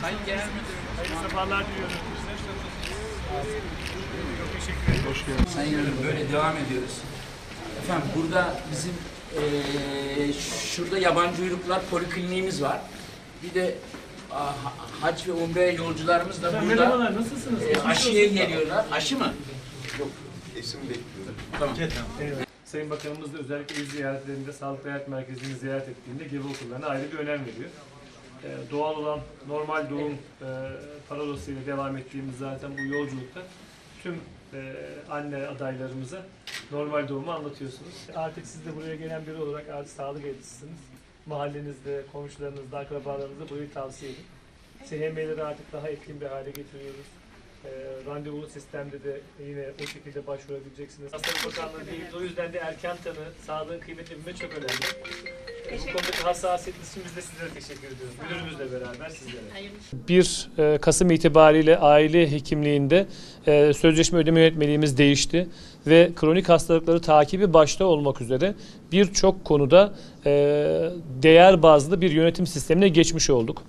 Sayın Genel Müdürüm. Hayırlı sabahlar diliyorum. Çok teşekkür ederim. Hoş geldiniz. Sayın Genel Müdürüm, böyle devam ediyoruz. Efendim burada bizim eee, şurada yabancı uyruklar polikliniğimiz var. Bir de ah, hac ve umre yolcularımız da burada Merhabalar, nasılsınız? eee, aşıya geliyorlar. Aşı mı? Esim bekliyorum. Tamam. Evet. Sayın Bakanımız da özellikle il ziyaretlerinde Sağlık Hayat Merkezi'ni ziyaret ettiğinde gebe okullarına ayrı bir önem veriyor. Ee, doğal olan normal doğum e, parolasıyla devam ettiğimiz zaten bu yolculukta tüm e, anne adaylarımıza normal doğumu anlatıyorsunuz. Artık siz de buraya gelen biri olarak artık sağlık elçisiniz. Mahallenizde, komşularınızda, akrabalarınızda burayı tavsiye edin. SHM'leri artık daha etkin bir hale getiriyoruz. E, randevulu sistemde de yine o şekilde başvurabileceksiniz. Hastalık Bakanlığı değil, o yüzden de erken tanı, sağlığın kıymetini bilmek çok önemli. E, bu konudaki hassasiyetiniz için biz de sizlere teşekkür ediyoruz. Müdürümüzle beraber sizlere. 1 e, Kasım itibariyle aile hekimliğinde e, sözleşme ödeme yönetmeliğimiz değişti ve kronik hastalıkları takibi başta olmak üzere birçok konuda e, değer bazlı bir yönetim sistemine geçmiş olduk.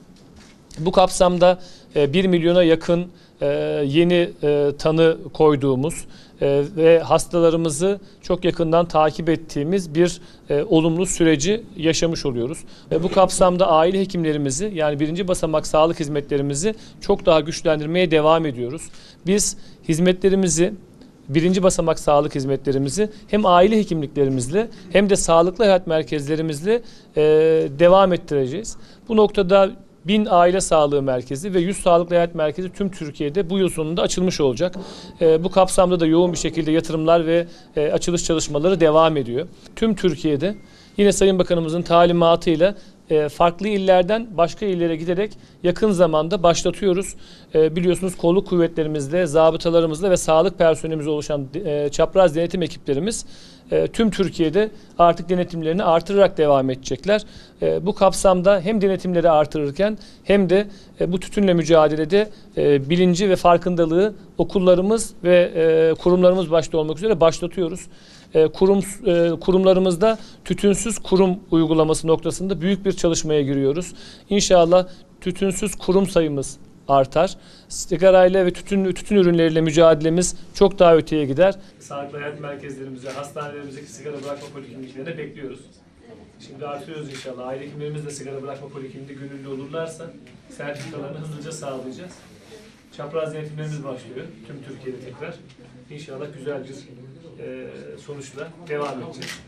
Bu kapsamda e, 1 milyona yakın e, yeni e, tanı koyduğumuz e, ve hastalarımızı çok yakından takip ettiğimiz bir e, olumlu süreci yaşamış oluyoruz. Ve bu kapsamda aile hekimlerimizi yani birinci basamak sağlık hizmetlerimizi çok daha güçlendirmeye devam ediyoruz. Biz hizmetlerimizi birinci basamak sağlık hizmetlerimizi hem aile hekimliklerimizle hem de sağlıklı hayat merkezlerimizle e, devam ettireceğiz. Bu noktada 1000 aile sağlığı merkezi ve 100 sağlıklı hayat merkezi tüm Türkiye'de bu yıl sonunda açılmış olacak. E, bu kapsamda da yoğun bir şekilde yatırımlar ve e, açılış çalışmaları devam ediyor. Tüm Türkiye'de yine Sayın Bakanımızın talimatıyla e, farklı illerden başka illere giderek yakın zamanda başlatıyoruz. E, biliyorsunuz kolluk kuvvetlerimizde, zabıtalarımızla ve sağlık personelimizle oluşan e, çapraz denetim ekiplerimiz e, tüm Türkiye'de artık denetimlerini artırarak devam edecekler. E, bu kapsamda hem denetimleri artırırken hem de e, bu tütünle mücadelede e, bilinci ve farkındalığı okullarımız ve e, kurumlarımız başta olmak üzere başlatıyoruz. E, kurum e, kurumlarımızda tütünsüz kurum uygulaması noktasında büyük bir çalışmaya giriyoruz. İnşallah tütünsüz kurum sayımız artar. Sigarayla ve tütün tütün ürünleriyle mücadelemiz çok daha öteye gider. Sağlıklı hayat merkezlerimize, hastanelerimizdeki sigara bırakma polikliniklerine bekliyoruz. Şimdi artıyoruz inşallah. Aile hekimlerimiz de sigara bırakma polikliniğinde gönüllü olurlarsa sertifikalarını hızlıca sağlayacağız. Çapraz denetimlerimiz başlıyor tüm Türkiye'de tekrar. İnşallah güzel bir e, sonuçla devam edeceğiz.